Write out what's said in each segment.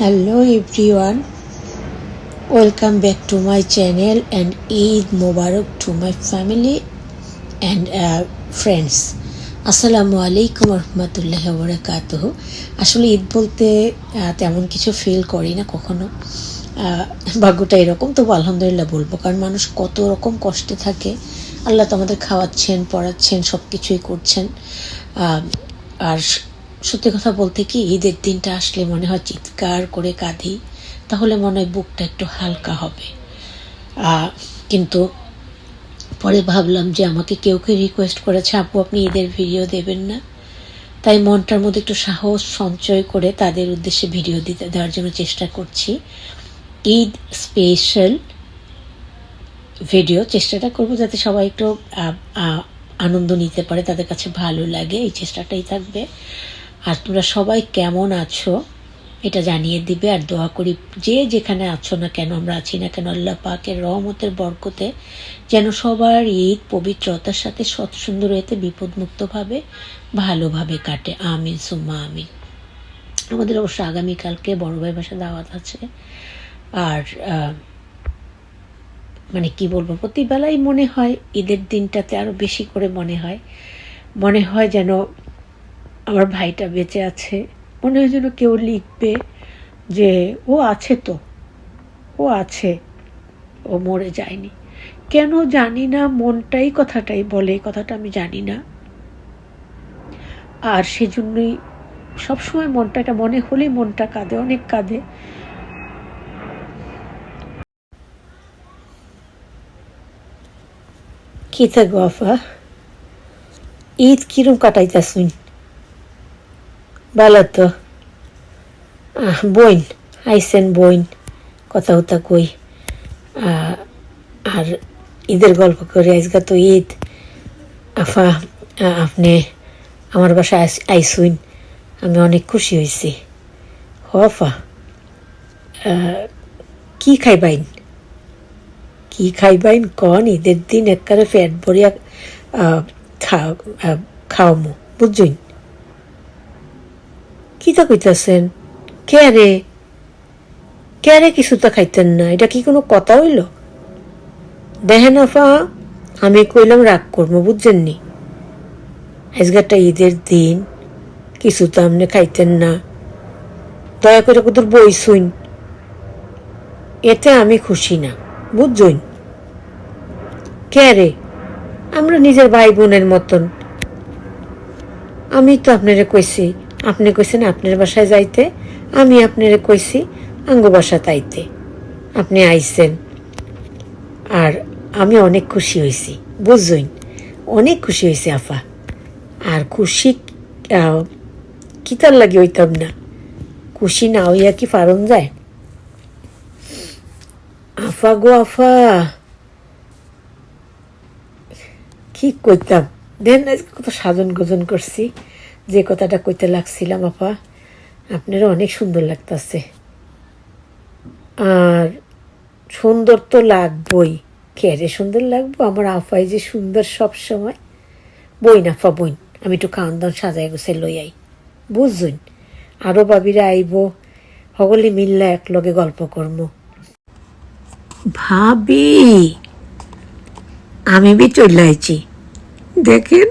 Everyone, welcome back to my channel and Eid Mubarak to my family and uh, friends. আসসালামু আলাইকুম রহমতুল্লাহ বরকাতহ আসলে ঈদ বলতে তেমন কিছু ফিল করি না কখনো ভাগ্যটা এরকম তবু আলহামদুলিল্লাহ বলব। কারণ মানুষ কত রকম কষ্টে থাকে। আল্লাহ তো আমাদের খাওয়াচ্ছেন পড়াচ্ছেন সব কিছুই করছেন আর সত্যি কথা বলতে কি, ঈদের দিনটা আসলে মনে হয় চিৎকার করে কাঁদি, তাহলে মনে হয় বুকটা একটু হালকা হবে। কিন্তু পরে ভাবলাম যে আমাকে কেউ কেউ রিকোয়েস্ট করেছে, আপু, আপনি ঈদের ভিডিও দেবেন না? তাই মনটার মধ্যে একটু সাহস, সঞ্চয় করে তাদের উদ্দেশ্যে ভিডিও দিতে, দেওয়ার জন্য চেষ্টা করছি। ঈদ স্পেশাল ভিডিও চেষ্টাটা করব যাতে সবাই একটু আনন্দ নিতে পারে, তাদের কাছে ভালো লাগে, এই চেষ্টাটাই থাকবে। আর তোমরা সবাই কেমন আছো? এটা জানিয়ে দিবে আর দোয়া করি, যে যেখানে আছো না কেন, আমরা আছি না কেন, আল্লাহ পাকের রহমতের বরকতে যেন সবার ঈদ পবিত্রতার সাথে সৎ সুন্দর হতে বিপদমুক্তভাবে, ভালোভাবে কাটে। আমিন, সুম্মা আমিন। আমাদের অবশ্য আগামীকালকে বড় ভাই বাসা দাওয়াত আছে। আর মানে কি বলব, প্রতিবেলাই মনে হয় ঈদের দিনটাতে আরও বেশি করে মনে হয়। মনে হয় যেন আমার ভাইটা বেঁচে আছে। মনে হয় যেন কেউ লিখবে যে, ও আছে তো, ও আছে, ও মরে যায়নি। কেন জানি না, মনটাই কথাটাই বলে, কথাটা আমি জানি না। আর সেজন্যই সবসময় মনটা, এটা মনে হলেই মনটা কাঁদে, অনেক কাঁদে। কি থাকব আফা? ঈদ কিরম কাটাইতাছুন? ভালো তো। বইন আইসেন বইন কথা উতা কই আর ঈদের গল্প করে আজকে তো ঈদ। আফা আপনি আমার বাসায় আইসুইন আমি অনেক খুশি হয়েছি হ আফা আহ, কি খাইবাইন? কি খাইবাইন কন? ঈদের দিন একবারে ফ্যাট ভরিয়া খাওয়ামো বুঝছুন কি তা কইতাছেন? কে রে কে রে কিছু তো খাইতেন না, এটা কি কোনো কথা হইল? দেখেন আফা, আমি কইলাম রাগ করব, বুঝছেন নি? আজকে ঈদের দিন, কিছু তো আপনি খাইতেন না। দয়া করে কুতুর বই শুন এতে আমি খুশি না, বুঝছুন? কে রে আমরা নিজের ভাই বোনের মতন। আমি তো আপনারে কইছি আপনি কইছেন আপনার বাসায় যাইতে আমি আপনারে কইছি আঙ্গ বাসা তাইতে। আপনি আইছেন। আর আমি অনেক খুশি হয়েছি বুঝছইন অনেক খুশি হয়েছি আফা। আর খুশি আহ, কি তার লাগে হইতাম না। খুশি না হইয়া কি পারন যায়? আফা গো আফা। কি কইতাম? দেন কত সাজন গোজন করছি। যে কথাটা কইতে লাগছিলাম, আপা, আপনারও অনেক সুন্দর লাগতাছে। আর সুন্দর তো লাগবই। কেরে সুন্দর লাগবো? আমার আফাই যে সুন্দর সব সময়। বইন আফা বইন। আমি একটু খাওয়ান দাওয়ান সাজাই গোছাই লই আই। বুঝুন আরও বাবিরা আইব, সকলে মিললে এক লগে গল্প করব। ভাবি, আমি বি চলে আইছি। দেখেন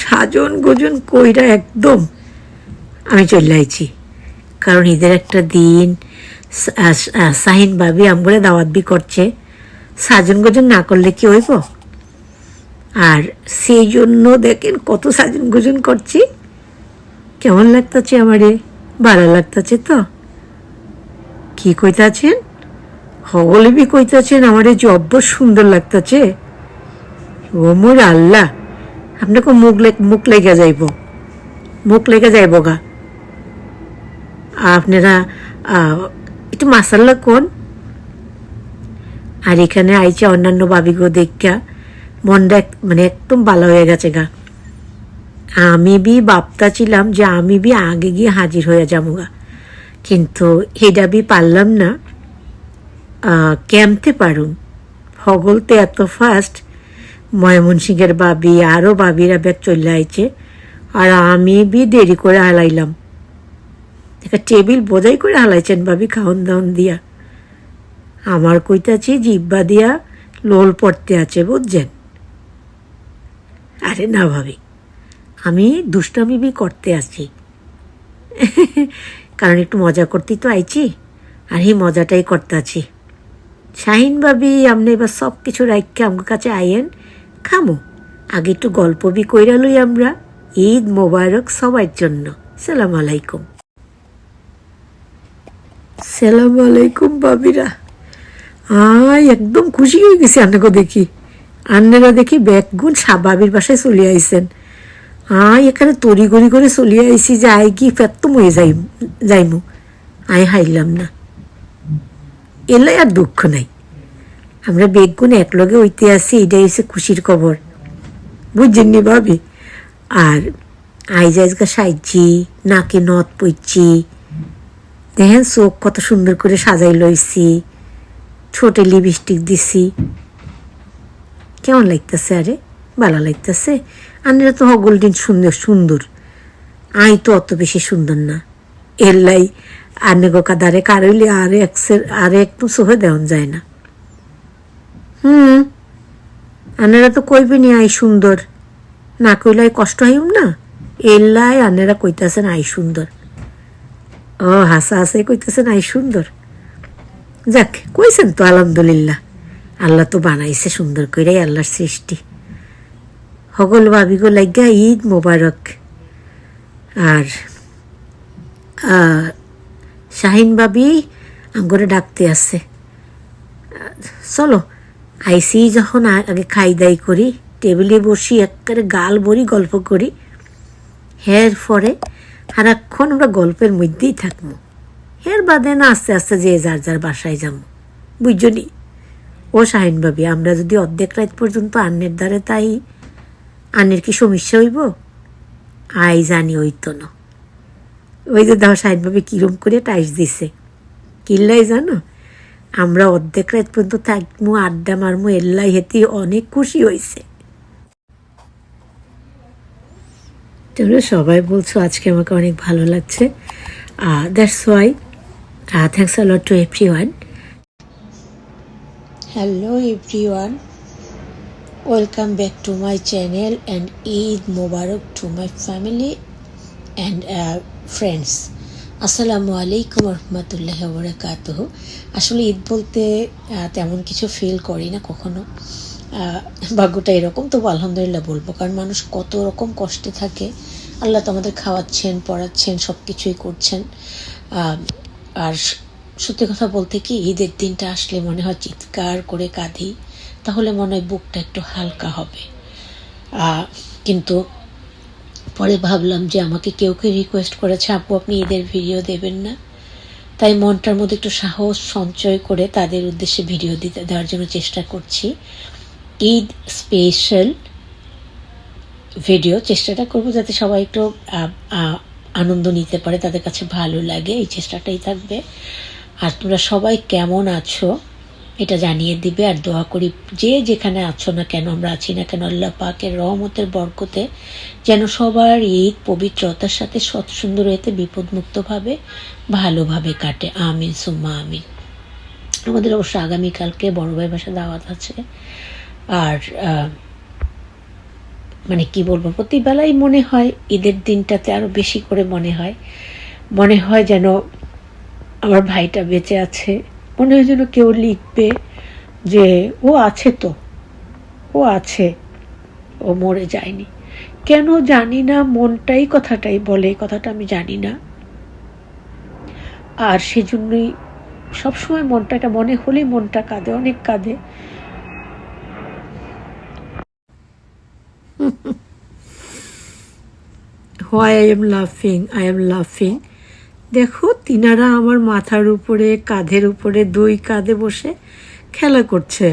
সাজন গোজন কইরা একদম আমি চলে আইছি কারণ ঈদের একটা দিন সাহিন ভাবি আমগুলো দাওয়াত বি করছে। সাজন গোজন না করলে কি হইব? আর সেই জন্য দেখেন কত সাজন গোজন করছি। কেমন লাগতাছে আমারে? ভালো লাগতাছে তো? কি কইতাছেন? হগলে বি কইতাছেন, আমারে জব্বর সুন্দর লাগতাছে। ও মোর আল্লাহ। আপনাকে মুখ মুখ লেগে যাইব। মুখ লেগে যাইব গা। আপনারা একটু মাসাল্লা কোন? আর এখানে আইছে অন্যান্য বাবিগো দেখা মনটা মানে একদম ভালো হয়ে গেছে গা। আমি বি ভাবতা ছিলাম যে আমি বি আগে গিয়ে হাজির হয়ে যাব গা। কিন্তু এটা বি পারলাম না। কেমতে পারুম। হগলতে এত ফাস্ট ময়মনসিংহের বাবি আরও বাবিরা ব্যাগ চলে আইছে, আর আমি বি দেরি করে হালাইলাম। একটা টেবিল বোঝাই করে হালাইছেন বাবি, খাওন দাওন দিয়া। আমার কইতাছি, জিব্বা দিয়া লোল পড়তে আছে, বুঝছেন? আরে না ভাবি, আমি দুষ্টামি বি করতে আছি। কারণ একটু মজা করতেই তো আইছি, আর এই মজাটাই করতে আছি। শাহিন ভাবি আপনি এবার সব কিছু রাখকে আমার কাছে আইয়েন খামো। আগে একটু গল্প বি কইরা লই আমরা। ঈদ মোবারক সবার জন্য। সালাম আলাইকুম। সালাম আলাইকুম বাবিরা। আয়, একদম খুশি হয়ে গেছি আপনাকে দেখি। আন্নেরা দেখি ব্যাগগুন বাবির বাসায় চলে আইসেন আয়, এখানে তরি গড়ি করে চলে আইসি যে আয় কি ফেত্তম হয়ে যাই যাইমু। আয়, হাইলাম না। এলাই আর দুঃখ নাই। আমরা বেগুন একলগে হইতে আসি এটাই হচ্ছে খুশির খবর। বুঝছেন নি ভাবি? আর আইজ আজকা সাইজি, নাকে নথ পইছি দেখেন চোখ কত সুন্দর করে সাজাই লইছি। ছোটে লিপস্টিক দিছি। কেমন লাগতেছে আরে? ভালো লাগতেছে। আনেরা তো হগলদিন সুন্দর সুন্দর। আই তো অত বেশি সুন্দর না। এল্লাই আনে গোকা দারে কারইলে আর একসের আর একটু সোহে দেওয়ান যায় না। হুম। আনেরা তো কইবে নি আই সুন্দর। না কইলাই কষ্ট হইম না। এল্লাই আনেরা কইতাছেন আই সুন্দর। ও, হাসা হাসে কইতেছেন আই সুন্দর। যাক, কইছেন তো আলহামদুলিল্লাহ। আল্লাহ তো বানাইছে সুন্দর কইরাই আল্লাহর সৃষ্টি। হগল ভাবিগো লাগিয়া ঈদ মোবারক। আর শাহিন বাবি আঙ্গরে ডাকতে আছে চলো আইসি যখন আগে খাই দাই করি, টেবিলে বসি, একেবারে গাল ভরি গল্প করি, হের পরে সারাক্ষণ আমরা গল্পের মধ্যেই থাকব। এর বাদে না আস্তে আস্তে যে যার যার বাসায় যাব। বুঝলি? ও শাহিন ভাবি, আমরা যদি অর্ধেক রাত পর্যন্ত আন্নের দ্বারে তাই, আন্নের কি সমস্যা হইব? আই জানি ওই তো না। ওই যে দাও, শাহিন ভাবি কিরম করে টাইস দিছে। কিল্লাই জানো? আমরা অর্ধেক রাত পর্যন্ত থাকব আড্ডা মারমু, এল্লাই হেতি, অনেক খুশি হয়েছে তোমরা সবাই বলছো আজকে আমাকে অনেক ভালো লাগছে। That's why thanks a lot to everyone hello everyone welcome back to my channel and Eid Mubarak to my family and friends আসসালামু আলাইকুম রহমতুল্লাহ বরকাত আসলে ঈদ বলতে তেমন কিছু ফিল করি না কখনো। ভাগ্যটা এরকম, তবু আলহামদুলিল্লাহ বলব। কারণ মানুষ কত রকম কষ্টে থাকে। আল্লাহ তো আমাদের খাওয়াচ্ছেন, পড়াচ্ছেন, সব কিছুই করছেন। আর সত্যি কথা বলতে কি, ঈদের দিনটা আসলে মনে হয় চিৎকার করে কাঁদি। তাহলে মনে হয় বুকটা একটু হালকা হবে। কিন্তু পরে ভাবলাম যে আমাকে কেউ কেউ রিকোয়েস্ট করেছে, আপু, আপনি ঈদের ভিডিও দেবেন না? তাই মনটার মধ্যে একটু সাহস সঞ্চয় করে তাদের উদ্দেশ্যে ভিডিও দিতে, দেওয়ার জন্য চেষ্টা করছি। ঈদ স্পেশাল ভিডিও চেষ্টাটা করব যাতে সবাই একটু আনন্দ নিতে পারে, তাদের কাছে ভালো লাগে, এই চেষ্টাটাই থাকবে। আর তোমরা সবাই কেমন আছো? এটা জানিয়ে দিবে আর দোয়া করি, যে যেখানে আছো না কেন, আমরা আছি না কেন, আল্লাহ পাকের রহমতের বরকতে যেন সবার ঈদ পবিত্রতার সাথে সৎ সুন্দর হতে বিপদমুক্তভাবে ভালোভাবে কাটে। আমিন, সুম্মা আমিন। আমাদের অবশ্য আগামীকালকে বড় ভাই বাসা দাওয়াত আছে। আর মানে কি বলব, প্রতিবেলাই মনে হয় ঈদের দিনটাতে আরও বেশি করে মনে হয়। মনে হয় যেন আমার ভাইটা বেঁচে আছে। মনে হয় যেন কেউ লিখবে যে, ও আছে তো, ও আছে, ও মরে যায়নি। কেন জানি না, মনটাই কথাটাই বলে, কথাটা আমি জানি না। আর সেজন্যই সবসময় মনটা, এটা মনে হলেই মনটা কাঁদে, অনেক কাঁদে। হোয়াই আই এম লাফিং আই এম লাফিং দেখো, তিনারা আমার মাথার উপরে, কাঁধের উপরে দুই কাঁধে বসে খেলা করছে।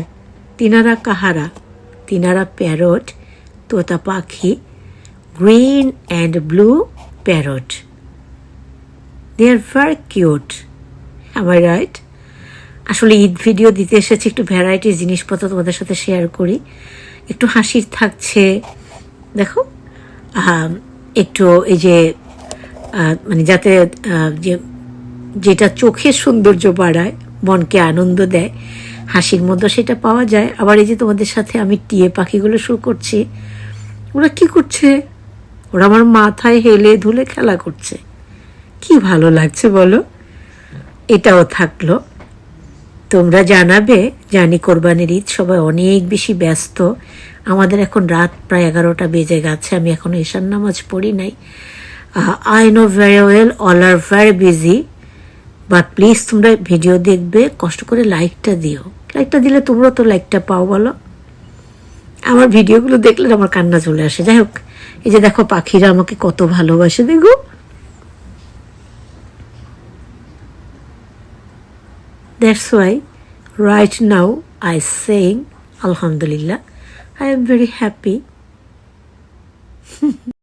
তিনারা কাহারা? তিনারা প্যারট, তোতা পাখি, green and blue parrot. They are very cute আমার রাইট আসলে ঈদ ভিডিও দিতে এসেছি, একটু ভ্যারাইটি জিনিসপত্র তোমাদের সাথে শেয়ার করি। একটু হাসির থাকছে। দেখো একটু এই যে মানে যাতে যে, যেটা চোখের সৌন্দর্য বাড়ায়, মনকে আনন্দ দেয়, হাসির মধ্যে সেটা পাওয়া যায়। আবার এই যে তোমাদের সাথে আমি টিয়ে পাখিগুলো শো করছি, ওরা কি করছে? ওরা আমার মাথায় হেলে ধুলে খেলা করছে। কি ভালো লাগছে বলো? এটাও থাকল। তোমরা জানাবে, জানি কোরবানির ঈদ সবাই অনেক বেশি ব্যস্ত। আমাদের এখন রাত প্রায় এগারোটা বেজে গেছে, আমি এখনও ঈশান নামাজ পড়ি নাই। I know very well all are very busy but please তোমরা ভিডিও দেখবে, কষ্ট করে লাইকটা দিও। লাইকটা দিলে তোমরা তো লাইকটা পাও বলো। আমার ভিডিওগুলো দেখলে আমার কান্না চলে আসে। যাই হোক, এই যে দেখো পাখিরা আমাকে কত ভালোবাসে, দেখো। That's why right now I saying আলহামদুলিল্লাহ আই এম very happy.